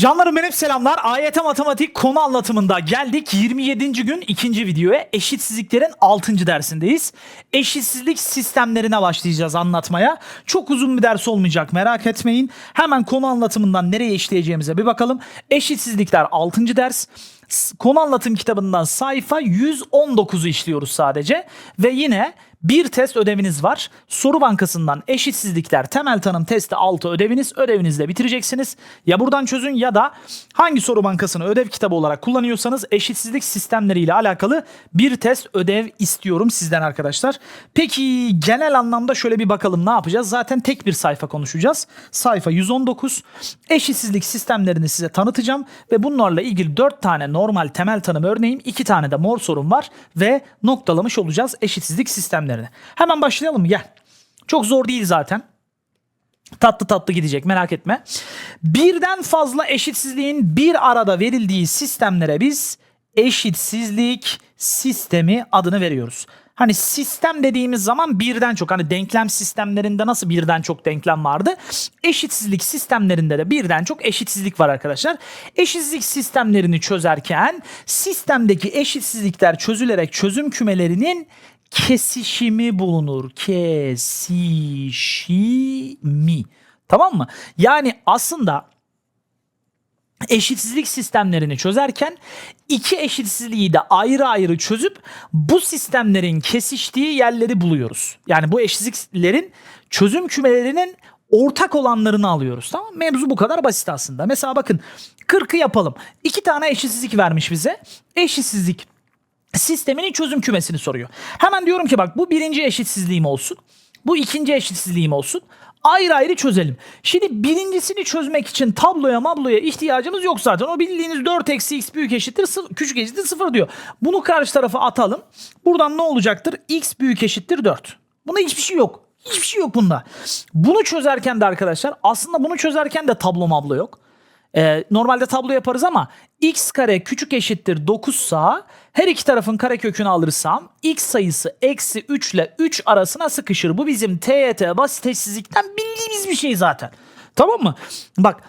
Canlarım benim selamlar. AYT Matematik konu anlatımında geldik. 27. gün ikinci videoya eşitsizliklerin 6. dersindeyiz. Eşitsizlik sistemlerine başlayacağız anlatmaya. Çok uzun bir ders olmayacak merak etmeyin. Hemen konu anlatımından nereye işleyeceğimize bir bakalım. Eşitsizlikler 6. ders. Konu anlatım kitabından sayfa 119'u işliyoruz sadece. Ve yine bir test ödeviniz var. Soru bankasından eşitsizlikler temel tanım testi 6 ödeviniz. Ödevinizle bitireceksiniz. Ya buradan çözün ya da hangi soru bankasını ödev kitabı olarak kullanıyorsanız eşitsizlik sistemleriyle alakalı bir test ödev istiyorum sizden arkadaşlar. Peki genel anlamda şöyle bir bakalım ne yapacağız? Zaten tek bir sayfa konuşacağız. Sayfa 119. Eşitsizlik sistemlerini size tanıtacağım ve bunlarla ilgili 4 tane normal temel tanım örneğim, 2 tane de mor sorun var ve noktalamış olacağız eşitsizlik sistemlerini. Hemen başlayalım mı? Gel. Çok zor değil zaten. Tatlı tatlı gidecek merak etme. Birden fazla eşitsizliğin bir arada verildiği sistemlere biz eşitsizlik sistemi adını veriyoruz. Hani sistem dediğimiz zaman birden çok hani denklem sistemlerinde nasıl birden çok denklem vardı? Eşitsizlik sistemlerinde de birden çok eşitsizlik var arkadaşlar. Eşitsizlik sistemlerini çözerken sistemdeki eşitsizlikler çözülerek çözüm kümelerinin kesişimi bulunur. Kesişimi. Tamam mı? Yani aslında eşitsizlik sistemlerini çözerken iki eşitsizliği de ayrı ayrı çözüp bu sistemlerin kesiştiği yerleri buluyoruz. Yani bu eşitsizliklerin çözüm kümelerinin ortak olanlarını alıyoruz. Tamam? Mevzu bu kadar basit aslında. Mesela bakın 40'ı yapalım. İki tane eşitsizlik vermiş bize. Eşitsizlik sisteminin çözüm kümesini soruyor. Hemen diyorum ki bak bu birinci eşitsizliğim olsun. Bu ikinci eşitsizliğim olsun. Ayrı ayrı çözelim. Şimdi birincisini çözmek için tabloya mabloya ihtiyacımız yok zaten. O bildiğiniz 4 eksi x büyük eşittir küçük eşittir 0 diyor. Bunu karşı tarafa atalım. Buradan ne olacaktır? x büyük eşittir 4. Bunda hiçbir şey yok. Hiçbir şey yok bunda. Bunu çözerken de arkadaşlar aslında bunu çözerken de tablo mablo yok. Ee, normalde tablo yaparız ama x kare küçük eşittir 9 sa her iki tarafın karekökünü alırsam x sayısı eksi 3 ile 3 arasına sıkışır. Bu bizim TYT basit eşsizlikten bildiğimiz bir şey zaten. Tamam mı? Bak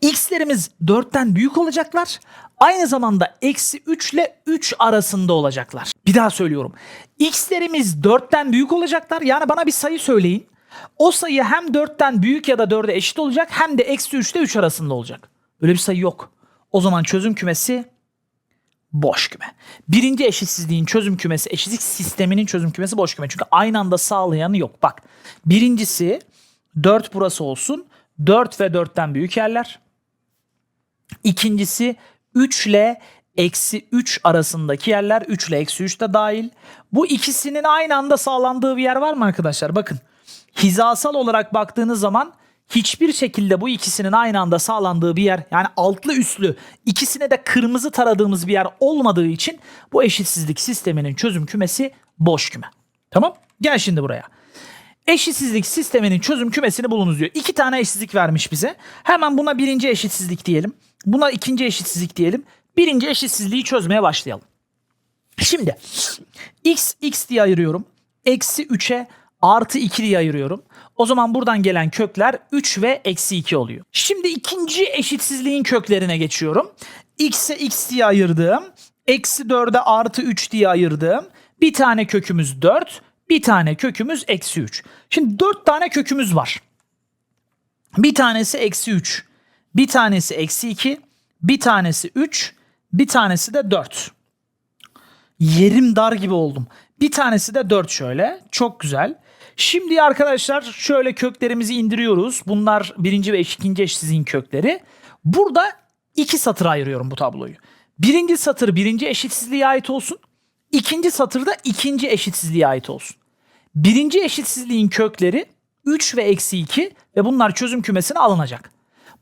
x'lerimiz 4'ten büyük olacaklar. Aynı zamanda eksi 3 ile 3 arasında olacaklar. Bir daha söylüyorum. x'lerimiz 4'ten büyük olacaklar. Yani bana bir sayı söyleyin. O sayı hem 4'ten büyük ya da 4'e eşit olacak hem de eksi 3 ile 3 arasında olacak. Böyle bir sayı yok. O zaman çözüm kümesi boş küme. Birinci eşitsizliğin çözüm kümesi, eşitlik sisteminin çözüm kümesi boş küme. Çünkü aynı anda sağlayanı yok. Bak birincisi 4 burası olsun. 4 ve 4'ten büyük yerler. İkincisi 3 ile eksi 3 arasındaki yerler 3 ile eksi 3 de dahil. Bu ikisinin aynı anda sağlandığı bir yer var mı arkadaşlar? Bakın hizasal olarak baktığınız zaman hiçbir şekilde bu ikisinin aynı anda sağlandığı bir yer yani altlı üstlü ikisine de kırmızı taradığımız bir yer olmadığı için bu eşitsizlik sisteminin çözüm kümesi boş küme. Tamam? Gel şimdi buraya. Eşitsizlik sisteminin çözüm kümesini bulunuz diyor. İki tane eşitsizlik vermiş bize. Hemen buna birinci eşitsizlik diyelim. Buna ikinci eşitsizlik diyelim. Birinci eşitsizliği çözmeye başlayalım. Şimdi x x diye ayırıyorum. Eksi 3'e artı 2 diye ayırıyorum. O zaman buradan gelen kökler 3 ve eksi 2 oluyor. Şimdi ikinci eşitsizliğin köklerine geçiyorum. x'e x diye ayırdığım, eksi 4'e artı 3 diye ayırdığım bir tane kökümüz 4, bir tane kökümüz eksi 3. Şimdi 4 tane kökümüz var. Bir tanesi eksi 3, bir tanesi eksi 2, bir tanesi 3, bir tanesi de 4 yerim dar gibi oldum. Bir tanesi de 4 şöyle. Çok güzel. Şimdi arkadaşlar şöyle köklerimizi indiriyoruz. Bunlar birinci ve ikinci eşitsizliğin kökleri. Burada iki satır ayırıyorum bu tabloyu. Birinci satır birinci eşitsizliğe ait olsun. İkinci satır da ikinci eşitsizliğe ait olsun. Birinci eşitsizliğin kökleri 3 ve eksi 2 ve bunlar çözüm kümesine alınacak.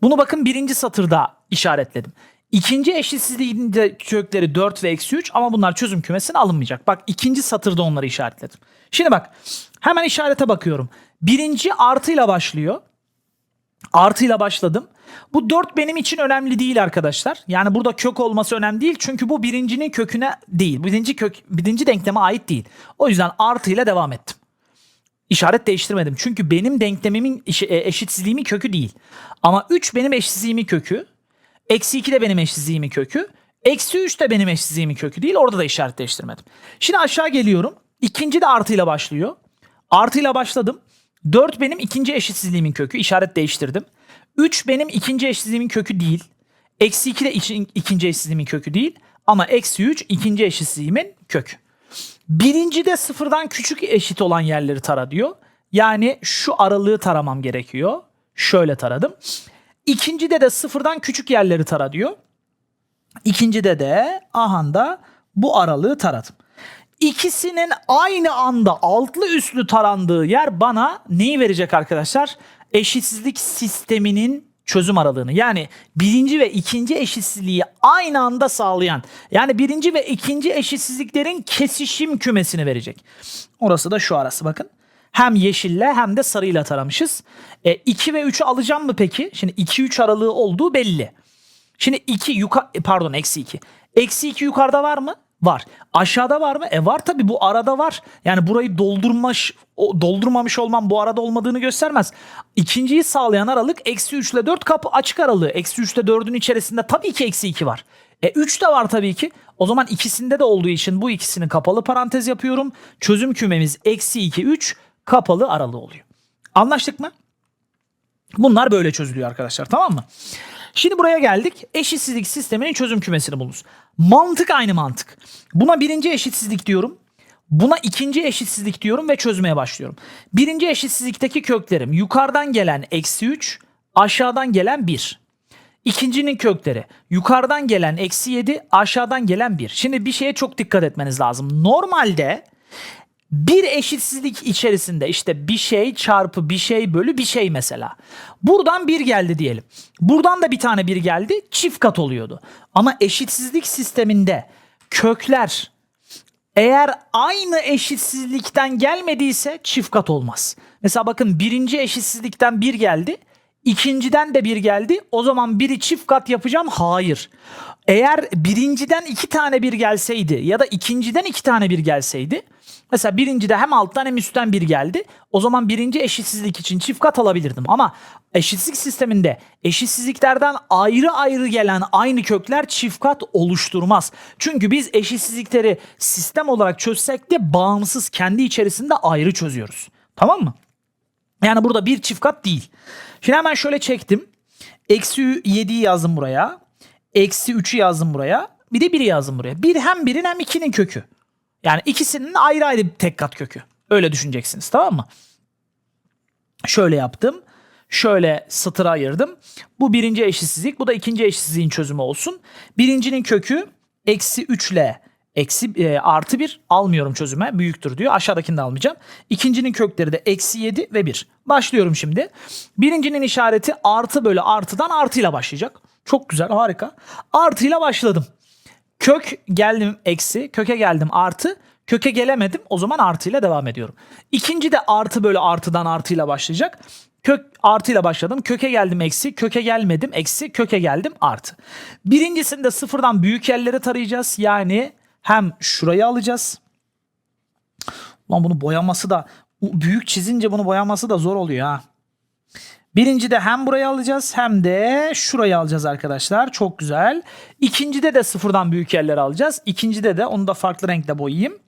Bunu bakın birinci satırda işaretledim. İkinci eşitsizliğin de kökleri 4 ve eksi 3 ama bunlar çözüm kümesine alınmayacak. Bak ikinci satırda onları işaretledim. Şimdi bak hemen işarete bakıyorum. Birinci artıyla başlıyor. Artıyla başladım. Bu 4 benim için önemli değil arkadaşlar. Yani burada kök olması önemli değil. Çünkü bu birincinin köküne değil. Birinci kök, birinci denkleme ait değil. O yüzden artıyla devam ettim. İşaret değiştirmedim. Çünkü benim denklemimin e, eşitsizliğimin kökü değil. Ama 3 benim eşitsizliğimin kökü. Eksi 2 de benim eşitsizliğimin kökü. Eksi 3 de benim eşitsizliğimin kökü değil. Orada da işaret değiştirmedim. Şimdi aşağı geliyorum. İkinci de artıyla başlıyor. Artıyla başladım. 4 benim ikinci eşitsizliğimin kökü. İşaret değiştirdim. 3 benim ikinci eşitsizliğimin kökü değil. Eksi 2 de ikinci eşitsizliğimin kökü değil. Ama eksi 3 ikinci eşitsizliğimin kökü. Birinci de sıfırdan küçük eşit olan yerleri tara diyor. Yani şu aralığı taramam gerekiyor. Şöyle taradım. İkincide de sıfırdan küçük yerleri tara diyor. İkincide de ahanda bu aralığı taradım. İkisinin aynı anda altlı üstlü tarandığı yer bana neyi verecek arkadaşlar? Eşitsizlik sisteminin çözüm aralığını. Yani birinci ve ikinci eşitsizliği aynı anda sağlayan yani birinci ve ikinci eşitsizliklerin kesişim kümesini verecek. Orası da şu arası bakın. Hem yeşille hem de sarıyla taramışız. E, 2 ve 3'ü alacağım mı peki? Şimdi 2-3 aralığı olduğu belli. Şimdi 2 yukarı pardon eksi 2. Eksi 2 yukarıda var mı? Var. Aşağıda var mı? E var tabi bu arada var. Yani burayı doldurmaş, o, doldurmamış olmam bu arada olmadığını göstermez. İkinciyi sağlayan aralık eksi 3 ile 4 kapı açık aralığı. Eksi 3 ile 4'ün içerisinde tabii ki eksi 2 var. E 3 de var tabii ki. O zaman ikisinde de olduğu için bu ikisini kapalı parantez yapıyorum. Çözüm kümemiz eksi 2 3 kapalı aralığı oluyor. Anlaştık mı? Bunlar böyle çözülüyor arkadaşlar tamam mı? Şimdi buraya geldik. Eşitsizlik sisteminin çözüm kümesini bulunuz. Mantık aynı mantık. Buna birinci eşitsizlik diyorum. Buna ikinci eşitsizlik diyorum ve çözmeye başlıyorum. Birinci eşitsizlikteki köklerim yukarıdan gelen eksi 3, aşağıdan gelen 1. İkincinin kökleri yukarıdan gelen eksi 7, aşağıdan gelen 1. Şimdi bir şeye çok dikkat etmeniz lazım. Normalde bir eşitsizlik içerisinde işte bir şey çarpı bir şey bölü bir şey mesela. Buradan bir geldi diyelim. Buradan da bir tane bir geldi çift kat oluyordu. Ama eşitsizlik sisteminde kökler eğer aynı eşitsizlikten gelmediyse çift kat olmaz. Mesela bakın birinci eşitsizlikten bir geldi. ikinciden de bir geldi. O zaman biri çift kat yapacağım. Hayır. Eğer birinciden iki tane bir gelseydi ya da ikinciden iki tane bir gelseydi. Mesela birincide hem alttan hem üstten bir geldi. O zaman birinci eşitsizlik için çift kat alabilirdim. Ama eşitsizlik sisteminde eşitsizliklerden ayrı ayrı gelen aynı kökler çift kat oluşturmaz. Çünkü biz eşitsizlikleri sistem olarak çözsek de bağımsız kendi içerisinde ayrı çözüyoruz. Tamam mı? Yani burada bir çift kat değil. Şimdi hemen şöyle çektim. Eksi 7'yi yazdım buraya. Eksi 3'ü yazdım buraya. Bir de 1'i yazdım buraya. Bir hem birin hem 2'nin kökü. Yani ikisinin ayrı ayrı bir tek kat kökü. Öyle düşüneceksiniz tamam mı? Şöyle yaptım. Şöyle satıra ayırdım. Bu birinci eşitsizlik. Bu da ikinci eşitsizliğin çözümü olsun. Birincinin kökü eksi 3 ile eksi e, artı 1 almıyorum çözüme. Büyüktür diyor. Aşağıdakini de almayacağım. İkincinin kökleri de eksi 7 ve 1. Başlıyorum şimdi. Birincinin işareti artı bölü artıdan artıyla başlayacak. Çok güzel harika. Artıyla başladım. Kök geldim eksi, köke geldim artı, köke gelemedim o zaman artıyla devam ediyorum. İkinci de artı bölü artıdan artıyla başlayacak. Kök artıyla başladım. Köke geldim eksi, köke gelmedim eksi, köke geldim artı. Birincisinde sıfırdan büyük yerleri tarayacağız. Yani hem şurayı alacağız. Lan bunu boyaması da büyük çizince bunu boyaması da zor oluyor ha. Birinci de hem burayı alacağız hem de şurayı alacağız arkadaşlar. Çok güzel. İkincide de sıfırdan büyük yerleri alacağız. İkincide de onu da farklı renkle boyayayım.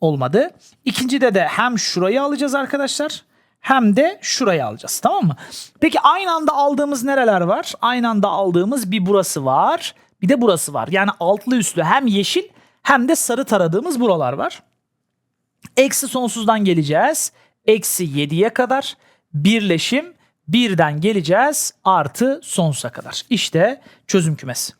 Olmadı. İkincide de hem şurayı alacağız arkadaşlar hem de şurayı alacağız. Tamam mı? Peki aynı anda aldığımız nereler var? Aynı anda aldığımız bir burası var. Bir de burası var. Yani altlı üstlü hem yeşil hem de sarı taradığımız buralar var. Eksi sonsuzdan geleceğiz. Eksi 7'ye kadar birleşim birden geleceğiz artı sonsuza kadar. İşte çözüm kümesi.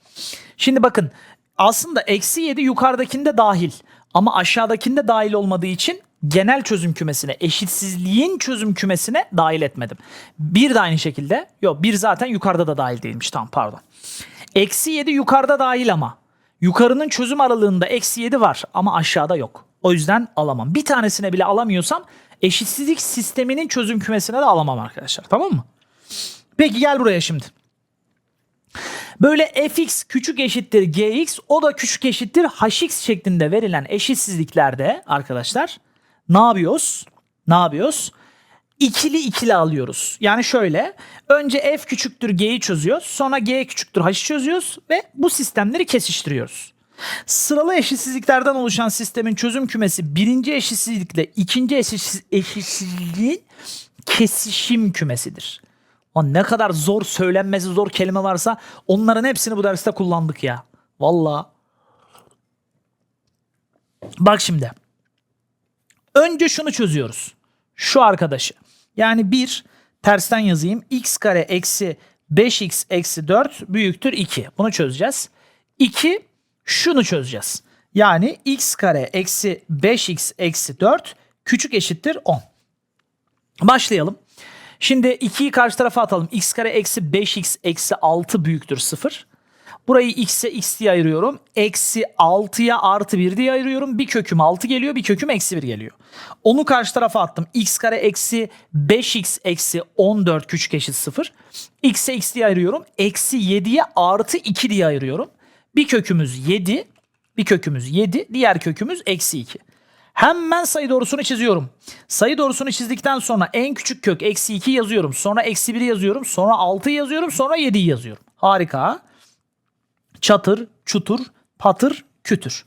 Şimdi bakın aslında eksi 7 yukarıdakinde dahil ama aşağıdakinde dahil olmadığı için genel çözüm kümesine eşitsizliğin çözüm kümesine dahil etmedim. Bir de aynı şekilde yok bir zaten yukarıda da dahil değilmiş tamam pardon. Eksi 7 yukarıda dahil ama yukarının çözüm aralığında eksi 7 var ama aşağıda yok. O yüzden alamam. Bir tanesine bile alamıyorsam eşitsizlik sisteminin çözüm kümesine de alamam arkadaşlar. Tamam mı? Peki gel buraya şimdi. Böyle fx küçük eşittir gx o da küçük eşittir hx şeklinde verilen eşitsizliklerde arkadaşlar ne yapıyoruz? ne yapıyoruz? İkili ikili alıyoruz. Yani şöyle önce f küçüktür g'yi çözüyoruz. Sonra g küçüktür h'ı çözüyoruz ve bu sistemleri kesiştiriyoruz. Sıralı eşitsizliklerden oluşan sistemin çözüm kümesi birinci eşitsizlikle ikinci eşitsiz, eşitsizliğin kesişim kümesidir. O ne kadar zor söylenmesi zor kelime varsa onların hepsini bu derste kullandık ya. Valla. Bak şimdi. Önce şunu çözüyoruz. Şu arkadaşı. Yani 1 tersten yazayım. x kare eksi 5x eksi 4 büyüktür 2. Bunu çözeceğiz. 2 şunu çözeceğiz. Yani x kare eksi 5x eksi 4 küçük eşittir 10. Başlayalım. Şimdi 2'yi karşı tarafa atalım. x kare eksi 5x eksi 6 büyüktür 0. Burayı x'e x diye ayırıyorum. Eksi 6'ya artı 1 diye ayırıyorum. Bir köküm 6 geliyor bir köküm eksi 1 geliyor. Onu karşı tarafa attım. x kare eksi 5x eksi 14 küçük eşit 0. x'e x diye ayırıyorum. Eksi 7'ye artı 2 diye ayırıyorum. Bir kökümüz 7. Bir kökümüz 7. Diğer kökümüz eksi 2. Hemen sayı doğrusunu çiziyorum. Sayı doğrusunu çizdikten sonra en küçük kök eksi 2 yazıyorum. Sonra eksi 1 yazıyorum. Sonra 6 yazıyorum. Sonra 7'yi yazıyorum. Harika. Çatır, çutur, patır, kütür.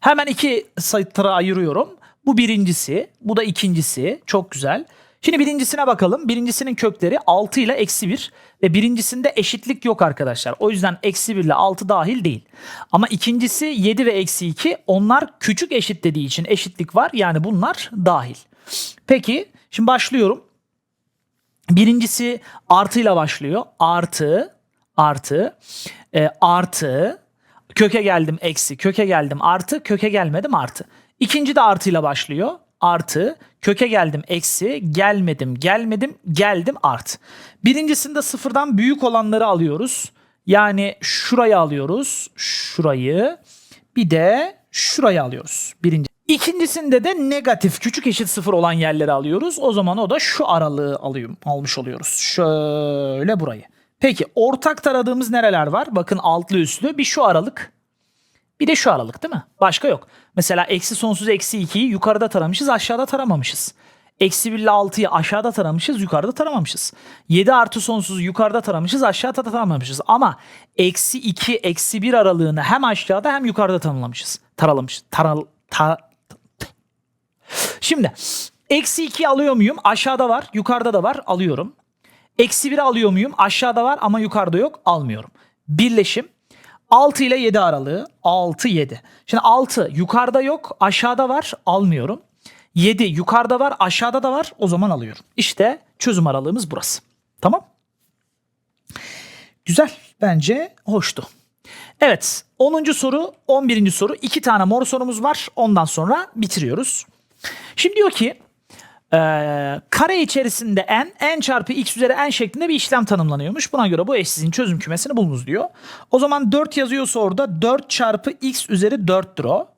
Hemen iki sayılara ayırıyorum. Bu birincisi, bu da ikincisi. Çok güzel. Şimdi birincisine bakalım. Birincisinin kökleri 6 ile eksi 1 ve birincisinde eşitlik yok arkadaşlar. O yüzden eksi 1 ile 6 dahil değil. Ama ikincisi 7 ve eksi 2 onlar küçük eşit dediği için eşitlik var. Yani bunlar dahil. Peki şimdi başlıyorum. Birincisi artıyla başlıyor. Artı, artı, e, artı, köke geldim eksi, köke geldim artı, köke gelmedim artı. İkinci de artıyla başlıyor. Artı, köke geldim eksi, gelmedim, gelmedim, geldim artı. Birincisinde sıfırdan büyük olanları alıyoruz. Yani şurayı alıyoruz, şurayı, bir de şurayı alıyoruz. Birinci. İkincisinde de negatif küçük eşit sıfır olan yerleri alıyoruz. O zaman o da şu aralığı alıyorum, almış oluyoruz. Şöyle burayı. Peki ortak taradığımız nereler var? Bakın altlı üstlü bir şu aralık bir de şu aralık değil mi? Başka yok. Mesela eksi sonsuz eksi 2'yi yukarıda taramışız aşağıda taramamışız. Eksi 1 ile 6'yı aşağıda taramışız yukarıda taramamışız. 7 artı sonsuzu yukarıda taramışız aşağıda taramamışız. Ama eksi 2 eksi 1 aralığını hem aşağıda hem yukarıda tanımlamışız. Taralamışız. Taral, ta, Şimdi eksi 2 alıyor muyum? Aşağıda var yukarıda da var alıyorum. Eksi 1 alıyor muyum? Aşağıda var ama yukarıda yok. Almıyorum. Birleşim 6 ile 7 aralığı. 6, 7. Şimdi 6 yukarıda yok. Aşağıda var. Almıyorum. 7 yukarıda var. Aşağıda da var. O zaman alıyorum. İşte çözüm aralığımız burası. Tamam. Güzel. Bence hoştu. Evet. 10. soru, 11. soru. 2 tane mor sorumuz var. Ondan sonra bitiriyoruz. Şimdi diyor ki ee, kare içerisinde n, n çarpı x üzeri n şeklinde bir işlem tanımlanıyormuş. Buna göre bu eşsizliğin çözüm kümesini bulunuz diyor. O zaman 4 yazıyorsa orada 4 çarpı x üzeri 4'tür o.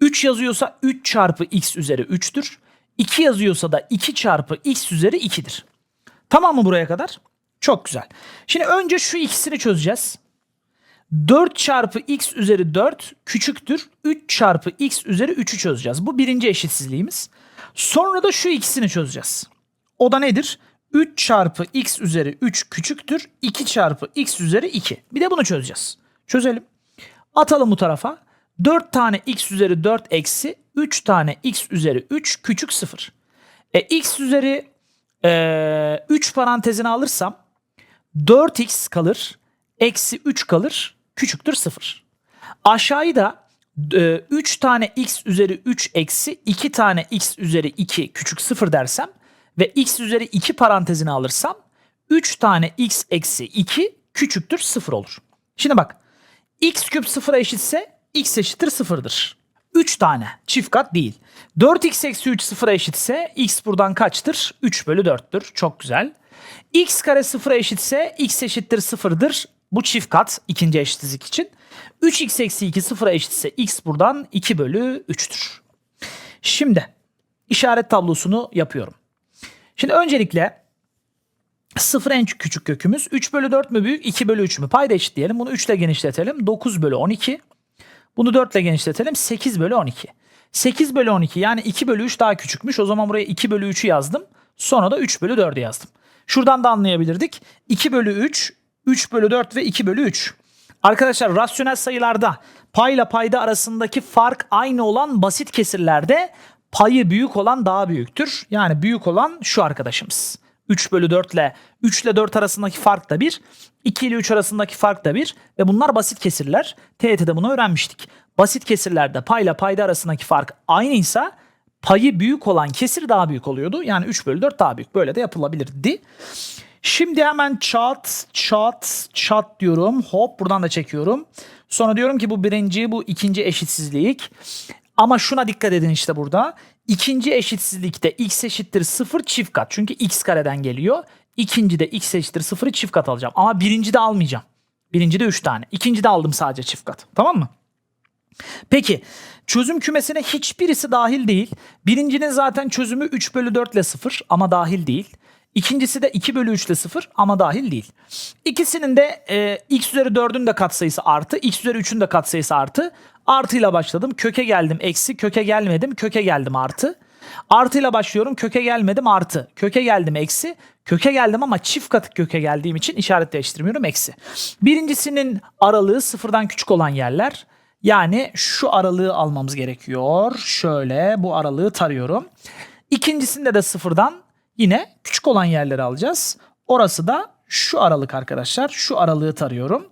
3 yazıyorsa 3 çarpı x üzeri 3'tür. 2 yazıyorsa da 2 çarpı x üzeri 2'dir. Tamam mı buraya kadar? Çok güzel. Şimdi önce şu ikisini çözeceğiz. 4 çarpı x üzeri 4 küçüktür. 3 çarpı x üzeri 3'ü çözeceğiz. Bu birinci eşitsizliğimiz. Sonra da şu ikisini çözeceğiz. O da nedir? 3 çarpı x üzeri 3 küçüktür. 2 çarpı x üzeri 2. Bir de bunu çözeceğiz. Çözelim. Atalım bu tarafa. 4 tane x üzeri 4 eksi 3 tane x üzeri 3 küçük 0. E, x üzeri e, 3 parantezine alırsam 4x kalır. Eksi 3 kalır. Küçüktür 0. Aşağıyı da 3 tane x üzeri 3 eksi 2 tane x üzeri 2 küçük 0 dersem ve x üzeri 2 parantezine alırsam 3 tane x eksi 2 küçüktür 0 olur. Şimdi bak x küp 0'a eşitse x eşittir 0'dır. 3 tane çift kat değil. 4x eksi 3 0'a eşitse x buradan kaçtır? 3 bölü 4'tür. Çok güzel. x kare 0'a eşitse x eşittir 0'dır. Bu çift kat ikinci eşitsizlik için. 3x eksi 2 sıfıra eşitse x buradan 2 bölü 3'tür. Şimdi işaret tablosunu yapıyorum. Şimdi öncelikle 0 en küçük kökümüz 3 bölü 4 mü büyük 2 bölü 3 mü? Payda eşitleyelim bunu 3 ile genişletelim 9 bölü 12. Bunu 4 ile genişletelim 8 bölü 12. 8 bölü 12 yani 2 bölü 3 daha küçükmüş. O zaman buraya 2 bölü 3'ü yazdım. Sonra da 3 bölü 4'ü yazdım. Şuradan da anlayabilirdik. 2 bölü 3, 3 bölü 4 ve 2 bölü 3. Arkadaşlar rasyonel sayılarda payla payda arasındaki fark aynı olan basit kesirlerde payı büyük olan daha büyüktür. Yani büyük olan şu arkadaşımız. 3 bölü 4 ile 3 ile 4 arasındaki fark da 1. 2 ile 3 arasındaki fark da 1. Ve bunlar basit kesirler. TYT'de bunu öğrenmiştik. Basit kesirlerde payla payda arasındaki fark aynıysa payı büyük olan kesir daha büyük oluyordu. Yani 3 bölü 4 daha büyük. Böyle de yapılabilirdi. Şimdi hemen çat çat çat diyorum. Hop buradan da çekiyorum. Sonra diyorum ki bu birinci bu ikinci eşitsizlik. Ama şuna dikkat edin işte burada. İkinci eşitsizlikte x eşittir 0 çift kat. Çünkü x kareden geliyor. İkinci de x eşittir 0'ı çift kat alacağım. Ama birinci de almayacağım. Birinci de 3 tane. İkinci de aldım sadece çift kat. Tamam mı? Peki çözüm kümesine hiçbirisi dahil değil. Birincinin zaten çözümü 3 bölü 4 ile 0 ama dahil değil. İkincisi de 2 bölü 3 ile 0 ama dahil değil. İkisinin de e, x üzeri 4'ün de katsayısı artı, x üzeri 3'ün de katsayısı artı. Artıyla başladım. Köke geldim eksi, köke gelmedim, köke geldim artı. Artıyla başlıyorum. Köke gelmedim artı. Köke geldim eksi. Köke geldim ama çift katı köke geldiğim için işaret değiştirmiyorum eksi. Birincisinin aralığı sıfırdan küçük olan yerler. Yani şu aralığı almamız gerekiyor. Şöyle bu aralığı tarıyorum. İkincisinde de sıfırdan yine küçük olan yerleri alacağız. Orası da şu aralık arkadaşlar. Şu aralığı tarıyorum.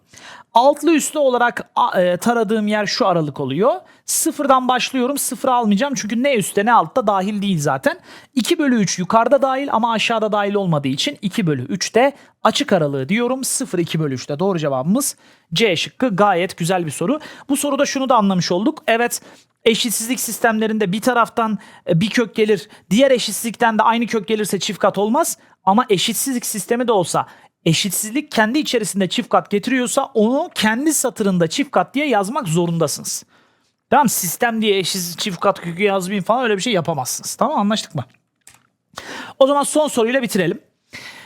Altlı üstlü olarak e, taradığım yer şu aralık oluyor. Sıfırdan başlıyorum. Sıfır almayacağım çünkü ne üstte ne altta dahil değil zaten. 2 bölü 3 yukarıda dahil ama aşağıda dahil olmadığı için 2 bölü 3 de açık aralığı diyorum. 0 2 bölü 3 de doğru cevabımız C şıkkı. Gayet güzel bir soru. Bu soruda şunu da anlamış olduk. Evet eşitsizlik sistemlerinde bir taraftan e, bir kök gelir. Diğer eşitsizlikten de aynı kök gelirse çift kat olmaz. Ama eşitsizlik sistemi de olsa eşitsizlik kendi içerisinde çift kat getiriyorsa onu kendi satırında çift kat diye yazmak zorundasınız. Tamam sistem diye eşsiz çift kat kökü yazmayın falan öyle bir şey yapamazsınız. Tamam anlaştık mı? O zaman son soruyla bitirelim.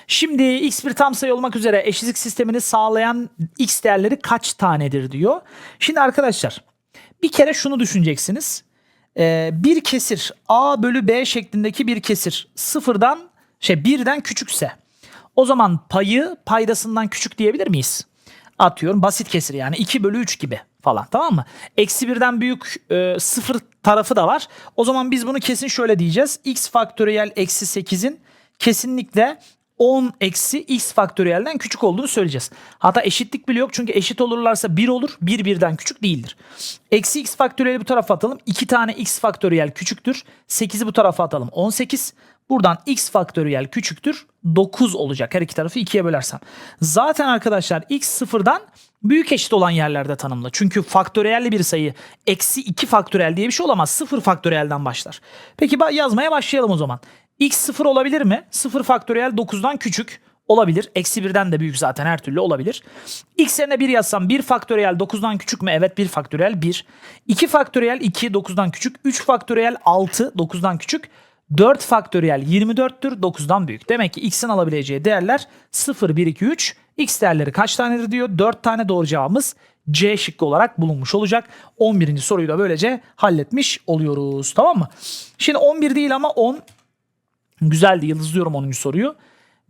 Şimdi x bir tam sayı olmak üzere eşitlik sistemini sağlayan x değerleri kaç tanedir diyor. Şimdi arkadaşlar bir kere şunu düşüneceksiniz. Ee, bir kesir a bölü b şeklindeki bir kesir sıfırdan şey birden küçükse o zaman payı paydasından küçük diyebilir miyiz? Atıyorum basit kesir yani 2 bölü 3 gibi falan tamam mı? Eksi birden büyük e, sıfır tarafı da var. O zaman biz bunu kesin şöyle diyeceğiz. x faktöriyel eksi 8'in kesinlikle 10 eksi x faktöriyelden küçük olduğunu söyleyeceğiz. Hatta eşitlik bile yok çünkü eşit olurlarsa 1 olur. 1 birden küçük değildir. Eksi x faktöriyeli bu tarafa atalım. 2 tane x faktöriyel küçüktür. 8'i bu tarafa atalım. 18. Buradan x faktöriyel küçüktür. 9 olacak. Her iki tarafı 2'ye bölersem. Zaten arkadaşlar x sıfırdan büyük eşit olan yerlerde tanımlı. Çünkü faktöriyelli bir sayı eksi 2 faktöriyel diye bir şey olamaz. 0 faktöriyelden başlar. Peki yazmaya başlayalım o zaman. x 0 olabilir mi? 0 faktöriyel 9'dan küçük olabilir. Eksi 1'den de büyük zaten her türlü olabilir. x yerine 1 yazsam 1 faktöriyel 9'dan küçük mü? Evet 1 faktöriyel 1. 2 faktöriyel 2 9'dan küçük. 3 faktöriyel 6 9'dan küçük. 4 faktöriyel 24'tür 9'dan büyük. Demek ki x'in alabileceği değerler 0, 1, 2, 3. x değerleri kaç tanedir diyor. 4 tane doğru cevabımız C şıkkı olarak bulunmuş olacak. 11. soruyu da böylece halletmiş oluyoruz. Tamam mı? Şimdi 11 değil ama 10. Güzeldi yıldızlıyorum 10. soruyu.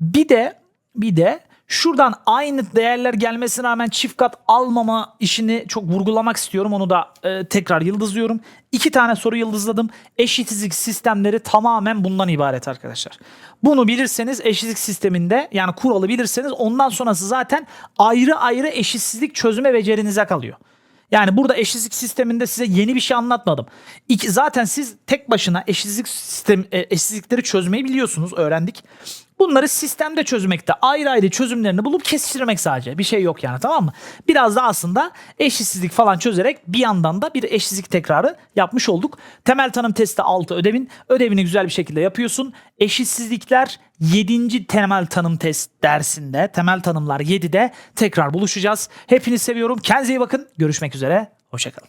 Bir de bir de şuradan aynı değerler gelmesine rağmen çift kat almama işini çok vurgulamak istiyorum. Onu da e, tekrar yıldızlıyorum. İki tane soru yıldızladım. Eşitsizlik sistemleri tamamen bundan ibaret arkadaşlar. Bunu bilirseniz eşitsizlik sisteminde yani kuralı bilirseniz ondan sonrası zaten ayrı ayrı eşitsizlik çözüme becerinize kalıyor. Yani burada eşitsizlik sisteminde size yeni bir şey anlatmadım. İki, zaten siz tek başına eşitsizlik sistem e, eşitsizlikleri çözmeyi biliyorsunuz, öğrendik. Bunları sistemde çözmekte ayrı ayrı çözümlerini bulup kesiştirmek sadece. Bir şey yok yani tamam mı? Biraz da aslında eşitsizlik falan çözerek bir yandan da bir eşitsizlik tekrarı yapmış olduk. Temel tanım testi 6 ödevin. Ödevini güzel bir şekilde yapıyorsun. Eşitsizlikler 7. temel tanım test dersinde, temel tanımlar 7'de tekrar buluşacağız. Hepinizi seviyorum. Kendinize iyi bakın. Görüşmek üzere. Hoşçakalın.